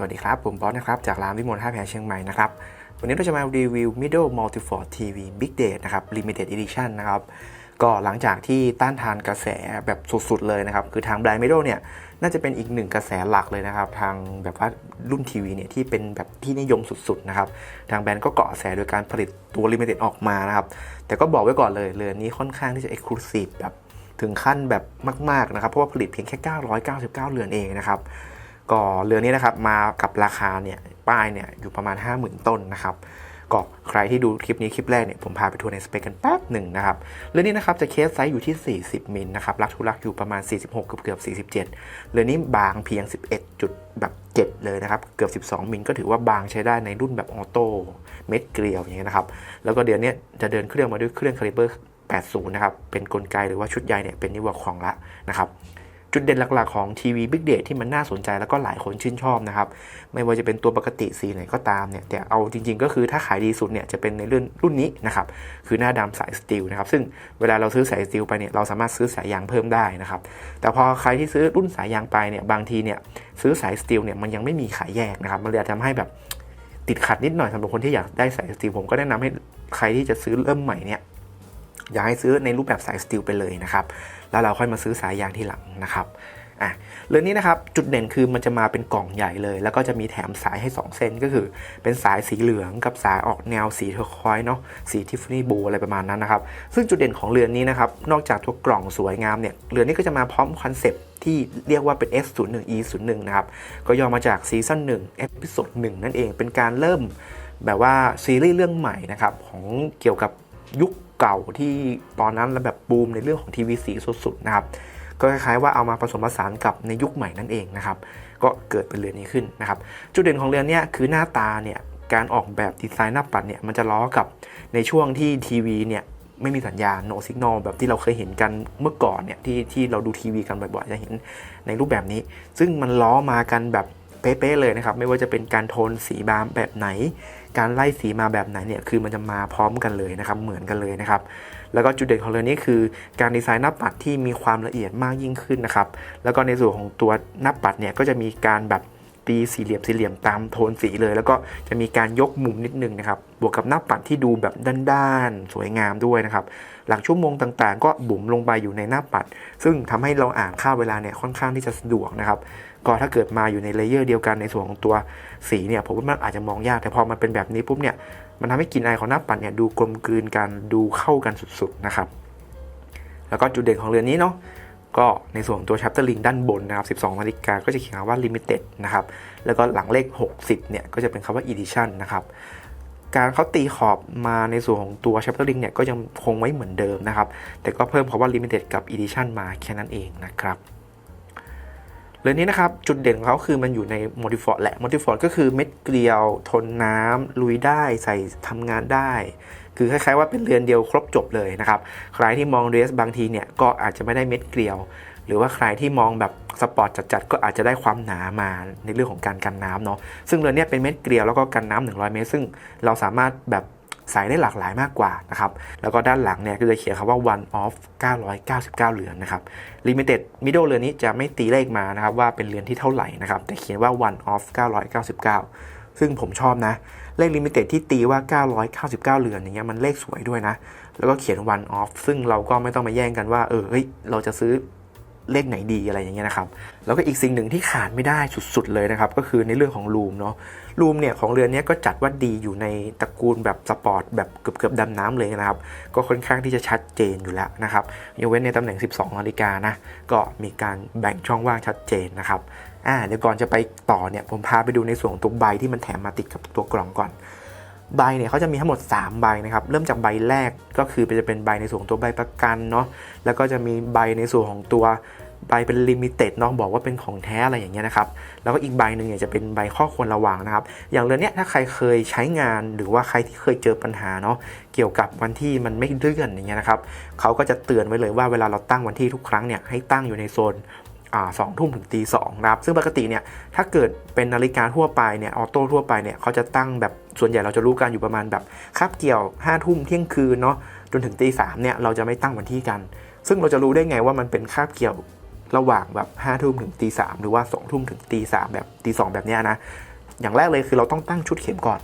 สวัสดีครับ ผมบอสนะครับ จากร้านวิมลท่าแพเชียงใหม่นะครับ วันนี้เราจะมารีวิว Middle Multiford TV Big Date นะครับ Limited Edition นะครับ ก็หลังจากที่ต้านทานกระแสแบบสุดๆ เลยนะครับ คือทาง Blind Middle เนี่ย น่าจะเป็นอีกหนึ่งกระแสหลักเลยนะครับ ทางแบบว่ารุ่นทีวีเนี่ย ที่เป็นแบบที่นิยมสุดๆ นะครับ ทางแบรนด์ก็เกาะกระแสโดยการผลิตตัว Limited ออกมานะครับ แต่ก็บอกไว้ก่อนเลยเรือนนี้ค่อนข้างที่จะ Exclusive แบบถึงขั้นแบบมากๆ นะครับ เพราะว่าผลิตเพียงแค่ 999 เรือนเองนะครับ ก็เรือนี้นะครับมากับราคาเนี่ยป้ายเนี่ยอยู่ประมาณ 50,000 ต้นนะครับก็ใครที่ดูคลิปนี้คลิปแรกเนี่ยผมพาไปทัวร์ในสเปคกันแป๊บหนึ่งนะครับเรือนี้นะครับจะเคสไซส์อยู่ที่ 40 มิลนะครับลักทุลักอยู่ประมาณ 46 เกือบเกือบ47 เรือนี้บางเพียง 11 จุดแบบ7เลยนะครับเกือบ 12 มิลก็ถือว่าบางใช้ได้ในรุ่นแบบออโต้เม็ดเกลียวอย่างเงี้ยนะครับแล้วก็เดือนนี้จะเดินเครื่องมาด้วยเครื่องคาลิเบอร์80 นะครับเป็นกลไกหรือว่าชุดใยเนี่ยเป็นนิวของละนะครับ จุดเด่นหลักๆของทีวี Big Date ที่มันน่าสนใจแล้วก็หลายคนชื่นชอบนะครับ ไม่ว่าจะเป็นตัวปกติสีไหนก็ตามเนี่ย แต่เอาจริง ๆ ก็คือถ้าขายดีสุดเนี่ยจะเป็นในรุ่นรุ่นนี้นะครับ คือหน้าดำสายสตีลนะครับ ซึ่งเวลาเราซื้อสายสตีลไปเนี่ยเราสามารถซื้อสายยางเพิ่มได้นะครับ แต่พอใครที่ซื้อรุ่นสายยางไปเนี่ยบางทีเนี่ยซื้อสายสตีลเนี่ยมันยังไม่มีขายแยกนะครับ มันเลยอาจทำให้แบบติดขัดนิดหน่อยสำหรับคนที่อยากได้สายสตีลผมก็แนะนำให้ใครที่จะซื้อเริ่มใหม่เนี่ย อยากให้ซื้อในรูปแบบสายสตีลไปเลยนะครับ แล้วเราค่อยมาซื้อสายยางทีหลังนะครับอะเรื่องนี้นะครับจุดเด่นคือมันจะมาเป็นกล่องใหญ่เลย แล้วก็จะมีแถมสายให้ 2 เส้นก็คือ เป็นสายสีเหลืองกับสายออกแนวสีเทอร์คอยเนาะสีทิฟฟานี่บูอะไรประมาณนั้นนะครับซึ่งจุดเด่นของเรือนนี้นะครับนอกจากตัวกล่องสวยงามเนี่ยเรือนนี้ก็จะมาพร้อมคอนเซปต์ที่เรียกว่าเป็น S01 E01 นะครับ ก็ย่อมาจากซีซั่น1เอพิโซด1นั่นเอง เป็นการเริ่มแบบว่าซีรีส์เรื่องใหม่นะครับ ของเกี่ยวกับยุค เก่าที่ตอนนั้นแล้วแบบบูมในเรื่องของทีวีสีสุดๆนะครับก็คล้ายๆว่าเอามาผสมผสานกับในยุคใหม่นั่นเองนะครับก็เกิดเป็นเรือนนี้ขึ้นนะครับจุดเด่นของเรือนนี้คือหน้าตาเนี่ยการออกแบบดีไซน์หน้าปัดเนี่ยมันจะล้อกับในช่วงที่ทีวีเนี่ยไม่มีสัญญาณ no signal แบบที่เราเคยเห็นกันเมื่อก่อนเนี่ยที่ที่เราดูทีวีกันบ่อยๆจะเห็นในรูปแบบนี้ ซึ่งมันล้อมากันแบบเป๊ะๆเลยนะครับ ไม่ว่าจะเป็นการโทนสีบามแบบไหน การไล่สีมาแบบไหนเนี่ยคือมันจะมาพร้อมกันเลยนะครับเหมือนกันเลยนะครับแล้วก็จุดเด่นของเรือนนี้คือการดีไซน์หน้าปัดที่มีความละเอียดมากยิ่งขึ้นนะครับแล้วก็ในส่วนของตัวหน้าปัดเนี่ยก็จะมีการแบบตีสี่เหลี่ยมสี่เหลี่ยมตามโทนสีเลย แล้วก็จะมีการยกมุมนิดนึงนะครับบวกกับหน้าปัดที่ดูแบบด้านๆสวยงามด้วยนะครับหลักชั่วโมงต่างๆ ก็บุ๋มลงไปอยู่ในหน้าปัด ซึ่งทำให้เราอ่านค่าเวลาเนี่ยค่อนข้างที่จะสะดวกนะครับ ก็ถ้าเกิดมาอยู่ในเลเยอร์เดียวกันในส่วนของตัวสีเนี่ยผมว่ามันอาจจะมองยาก แต่พอมันเป็นแบบนี้ปุ๊บเนี่ยมันทำให้กลิ่นอายของหน้าปัดเนี่ยดูกลมกลืนกันดูเข้ากันสุดๆนะครับ แล้วก็จุดเด่นของเรือนนี้เนาะก็ในส่วนของตัว chapter link ด้านบนนะครับ 12นาฬิกาก็จะเขียนคำว่า limited นะครับ แล้วก็หลังเลข 60 เนี่ย ก็จะเป็นคำว่า edition นะครับ การเขาตีขอบมาในส่วนของตัว chapter link เนี่ย ก็ยังคงไว้เหมือนเดิมนะครับ แต่ก็เพิ่มคำว่า limited กับ edition มาแค่นั้นเองนะครับ เรือนนี้นะครับจุดเด่นของเขาคือมันอยู่ใน m o d i f o r d แหละ m o d i f o r d ก็คือเม็ดเกลียว ทนน้ำลุยได้ใส่ทำงานได้ คือคล้ายๆว่าเป็นเรือนเดียวครบจบเลยนะครับใครที่มองเรสบางทีเนี่ยก็อาจจะไม่ได้เม็ดเกลียว หรือว่าใครที่มองแบบสปอร์ตจัดๆก็อาจจะได้ความหนามาในเรื่องของการกันน้ำเนาะซึ่งเรือนเนี้ยเป็นเม็ดเกลียวแล้วก็กันน้ำ100 เมตร ซึ่งเราสามารถแบบ ใส่ได้หลากหลายมากกว่านะครับแล้วก็ด้านหลังเนี่ยก็จะเขียนคำว่า one of 999 เหรียญนะครับ limited middle เรือนนี้จะไม่ตีเลขมานะครับว่าเป็นเรือนที่เท่าไหร่นะครับแต่เขียนว่า one of 999 ซึ่งผมชอบนะ เลข limited ที่ตีว่า 999 เหรียญอย่างเงี้ยมันเลขสวยด้วยนะ แล้วก็เขียน one off ซึ่งเราก็ไม่ต้องมาแย่งกันว่าเออเฮ้ยเราจะซื้อ เลขไหนดีอะไรอย่างเงี้ยนะครับ แล้วก็อีกสิ่งหนึ่งที่ขาดไม่ได้สุดๆเลยนะครับ ก็คือในเรื่องของรูมเนาะรูมเนี่ยของเรือนนี้ก็จัดว่าดีอยู่ในตระกูลแบบสปอร์ตแบบเกือบๆดำน้ำเลยนะครับ ก็ค่อนข้างที่จะชัดเจนอยู่แล้วนะครับยกเว้นในตำแหน่ง 12นาฬิกานะก็มีการแบ่งช่องว่างชัดเจนนะครับอ่าเดี๋ยวก่อนจะไปต่อเนี่ยผมพาไปดูในส่วนของตัวใบที่มันแถมมาติดกับตัวกล่องก่อน ใบเนี่ยเขาจะมีทั้งหมด 3 ใบนะครับ เริ่มจากใบแรกก็คือจะเป็นใบในส่วนของตัวใบประกันเนาะ แล้วก็จะมีใบในส่วนของตัวใบเป็นลิมิเต็ดเนาะบอกว่าเป็นของแท้อะไรอย่างเงี้ยนะครับ แล้วก็อีกใบหนึ่งเนี่ยจะเป็นใบข้อควรระวังนะครับ อย่างเรื่องเนี้ยถ้าใครเคยใช้งานหรือว่าใครที่เคยเจอปัญหาเนาะเกี่ยวกับวันที่มันไม่เลื่อนอย่างเงี้ยนะครับเขาก็จะเตือนไว้เลยว่าเวลาเราตั้งวันที่ทุกครั้งเนี่ยให้ตั้งอยู่ในโซน สองทุ่มถึงตีสองนะครับ ซึ่งปกติเนี่ย ถ้าเกิดเป็นนาฬิกาทั่วไปเนี่ย ออโต้ทั่วไปเนี่ย เขาจะตั้งแบบส่วนใหญ่เราจะรู้กันอยู่ประมาณแบบคาบเกี่ยว5้าทุ่มเที่ยงคืนเนาะ จนถึงตีสามเนี่ย เราจะไม่ตั้งวันที่กัน ซึ่งเราจะรู้ได้ไงว่ามันเป็นคาบเกี่ยวระหว่างแบบห้าทุ่มถึงตีสามหรือว่าสองทุ่มถึงตีสามแบบตีสองแบบเนี้ยนะ อย่างแรกเลยคือเราต้องตั้งชุดเข็มก่อน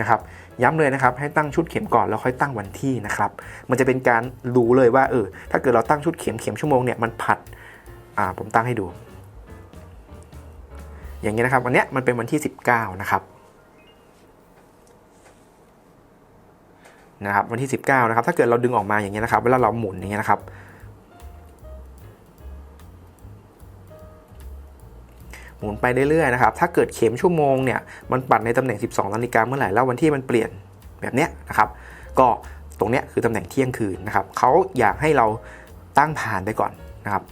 นะครับ ย้ำเลยนะครับให้ตั้งชุดเข็มก่อนแล้วค่อยตั้งวันที่นะครับ มันจะเป็นการรู้เลยว่าเออถ้าเกิดเราตั้งชุดเข็มเข็มชั่วโมงเนี่ยมันผัด อ่าผมตั้งให้ดู อย่างนี้นะครับวันเนี้ยมันเป็นวันที่ 19 นะครับนะครับวันที่ 19 นะครับ ถ้าเกิดเราดึงออกมาอย่างเงี้ยนะครับ เวลาเราหมุนอย่างเงี้ยนะครับ หมุนไปเรื่อยๆนะครับ ถ้าเกิดเข็มชั่วโมงเนี่ยมันปัดในตำแหน่ง 12นาฬิกาเมื่อไหร่แล้ววันที่มันเปลี่ยนแบบเนี้ยนะครับ ก็ตรงเนี้ยคือตำแหน่งเที่ยงคืนนะครับเขาอยากให้เราตั้งผ่านไปก่อนนะครับ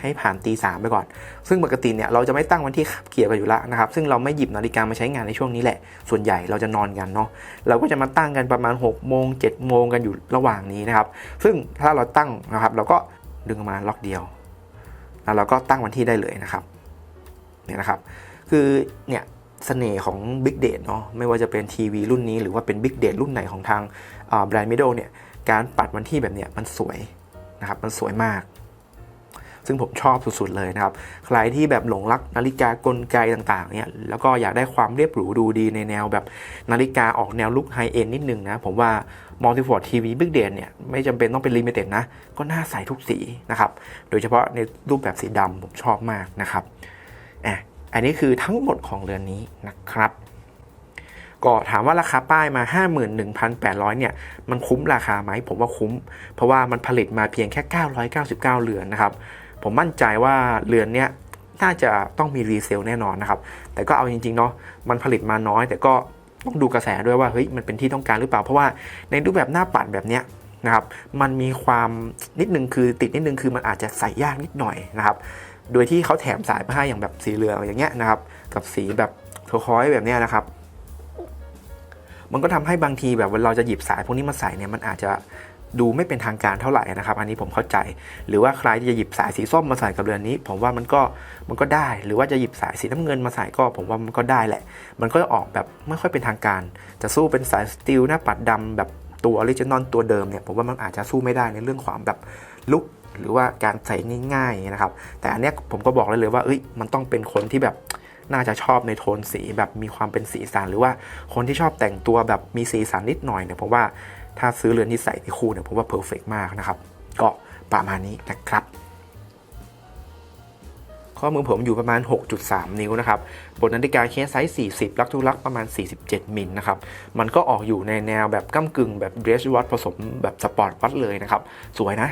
ให้ผ่านตีสามไปก่อน ซึ่งปกติเนี่ยเราจะไม่ตั้งวันที่ขับเกี่ยวกันอยู่แล้วนะครับ ซึ่งเราไม่หยิบนาฬิกามาใช้งานในช่วงนี้แหละ ส่วนใหญ่เราจะนอนกันเนาะ เราก็จะมาตั้งกันประมาณ6โมง7โมงกันอยู่ระหว่างนี้นะครับ ซึ่งถ้าเราตั้งนะครับเราก็ดึงออกมาล็อกเดียว แล้วเราก็ตั้งวันที่ได้เลยนะครับ เนี่ยนะครับ คือเนี่ยเสน่ห์ของ Big Date เนาะไม่ว่าจะเป็นทีวีรุ่นนี้หรือว่าเป็น Big Date รุ่นไหนของทางแบรนด์มิโดเนี่ยการปัดวันที่แบบเนี้ยมันสวยนะครับมันสวยมาก ซึ่งผมชอบสุดๆเลยนะครับ ใครที่แบบหลงรักนาฬิกากลไกต่างๆเนี่ยแล้วก็อยากได้ความเรียบหรูดูดีในแนวแบบนาฬิกาออกแนวลุคไฮเอ็นนิดนึงนะ ผมว่า Multiford TV Big Date เนี่ยไม่จำเป็นต้องเป็น Limited นะ ก็น่าใส่ทุกสีนะครับ โดยเฉพาะในรูปแบบสีดำผมชอบมากนะครับอะอันนี้คือทั้งหมดของเรือนนี้นะครับก็ถามว่าราคาป้ายมา 51,800 เนี่ย มันคุ้มราคาไหม ผมว่าคุ้ม เพราะว่ามันผลิตมาเพียงแค่ 999 เรือนนะครับ ผมมั่นใจว่าเรือนเนี้ยน่าจะต้องมีรีเซลแน่นอนนะครับ แต่ก็เอาจริงๆเนาะมันผลิตมาน้อย แต่ก็ต้องดูกระแสด้วยว่าเฮ้ยมันเป็นที่ต้องการหรือเปล่า เพราะว่าในรูปแบบหน้าปัดแบบเนี้ยนะครับ มันมีความนิดนึงคือติดนิดนึงคือมันอาจจะใส่ยากนิดหน่อยนะครับ โดยที่เขาแถมสายมาให้อย่างแบบสีเหลืองอย่างเงี้ยนะครับ กับสีแบบโทคอยแบบเนี้ยนะครับ มันก็ทำให้บางทีแบบเวลาเราจะหยิบสายพวกนี้มาใส่เนี่ยมันอาจจะ ดูไม่เป็นทางการเท่าไหร่นะครับ อันนี้ผมเข้าใจ หรือว่าใครจะหยิบสายสีส้มมาใส่กับเรือนนี้ ผมว่ามันก็มันก็ได้ หรือว่าจะหยิบสายสีน้ำเงินมาใส่ก็ ผมว่ามันก็ได้แหละ มันก็ออกแบบไม่ค่อยเป็นทางการ จะสู้เป็นสายสตีลหน้าปัดดำแบบตัวออริจินอลตัวเดิมเนี่ยผมว่ามันอาจจะสู้ไม่ได้ในเรื่องความแบบลุกหรือว่าการใส่ง่ายๆนะครับ แต่อันเนี้ยผมก็บอกเลยเลยว่าเอ้ยมันต้องเป็นคนที่แบบน่าจะชอบในโทนสีแบบมีความเป็นสีสันหรือว่าคนที่ชอบแต่งตัวแบบมีสีสันนิดหน่อยเนี่ยผมว่า ถ้าซื้อเรือนที่ใส่ที่คู่เนี่ยผมว่าเพอร์เฟกมากนะครับ ก็ประมาณนี้นะครับ ข้อมือผมอยู่ประมาณ 6.3 นิ้วนะครับบนนาฬิกาเคสไซส์ 40 ลักทุลักประมาณ 47 มิลนะครับ มันก็ออกอยู่ในแนวแบบก้ากึ่งแบบเดรสวัตผสมแบบสปอร์ตวัตเลยนะครับ สวยนะ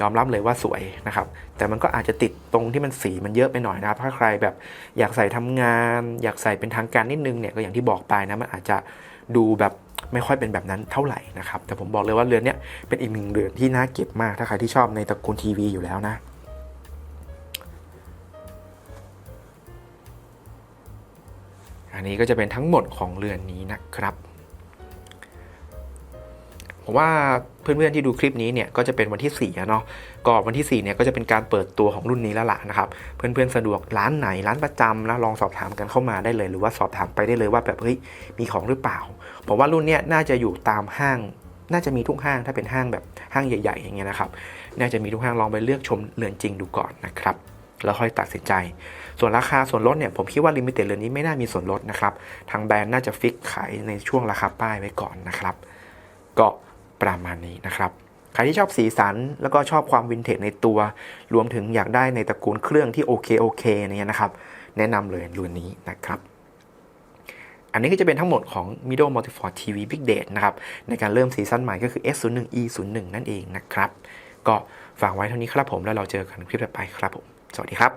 ยอมรับเลยว่าสวยนะครับ แต่มันก็อาจจะติดตรงที่มันสีมันเยอะไปหน่อยนะครับ ถ้าใครแบบอยากใส่ทำงาน อยากใส่เป็นทางการนิดนึงเนี่ยก็อย่างที่บอกไปนะ มันอาจจะดูแบบ ไม่ค่อยเป็นแบบนั้นเท่าไหร่นะครับ แต่ผมบอกเลยว่าเรือนเนี้ยเป็นอีกหนึ่งเรือนที่น่าเก็บมากถ้าใครที่ชอบในตระกูลทีวีอยู่แล้วนะอันนี้ก็จะเป็นทั้งหมดของเรือนนี้นะครับ ผมว่าเพื่อนๆที่ดูคลิปนี้เนี่ยก็จะเป็นวันที่4อะเนาะก็วันที่4เนี่ยก็จะเป็นการเปิดตัวของรุ่นนี้แล้วล่ะนะครับเพื่อนๆสะดวกร้านไหนร้านประจำนะลองสอบถามกันเข้ามาได้เลย หรือว่าสอบถามไปได้เลยว่าแบบเฮ้ยมีของหรือเปล่า ผมว่ารุ่นเนี้ยน่าจะอยู่ตามห้าง น่าจะมีทุกห้างถ้าเป็นห้างแบบห้างใหญ่ ๆ อย่างเงี้ยนะครับน่าจะมีทุกห้างลองไปเลือกชมเรือนจริงดูก่อนนะครับแล้วค่อยตัดสินใจ ส่วนราคาส่วนลดเนี่ยผมคิดว่าลิมิเต็ดเรือนนี้ไม่น่ามีส่วนลดนะครับทางแบรนด์น่าจะฟิกขายในช่วงราคาป้ายไว้ก่อนนะครับก็ ประมาณนี้นะครับใครที่ชอบสีสันแล้วก็ชอบความวินเทจในตัว รวมถึงอยากได้ในตระกูลเครื่องที่โอเคโอเคเนี่ยนะครับ แนะนำเลยรุ่นนี้นะครับ อันนี้ก็จะเป็นทั้งหมดของ Mido Multiford TV Big Date นะครับ ในการเริ่มซีซั่นใหม่ก็คือ S01 E01 นั่นเองนะครับ ก็ฝากไว้เท่านี้ครับผมแล้วเราเจอกันคลิปต่อไปครับผม สวัสดีครับ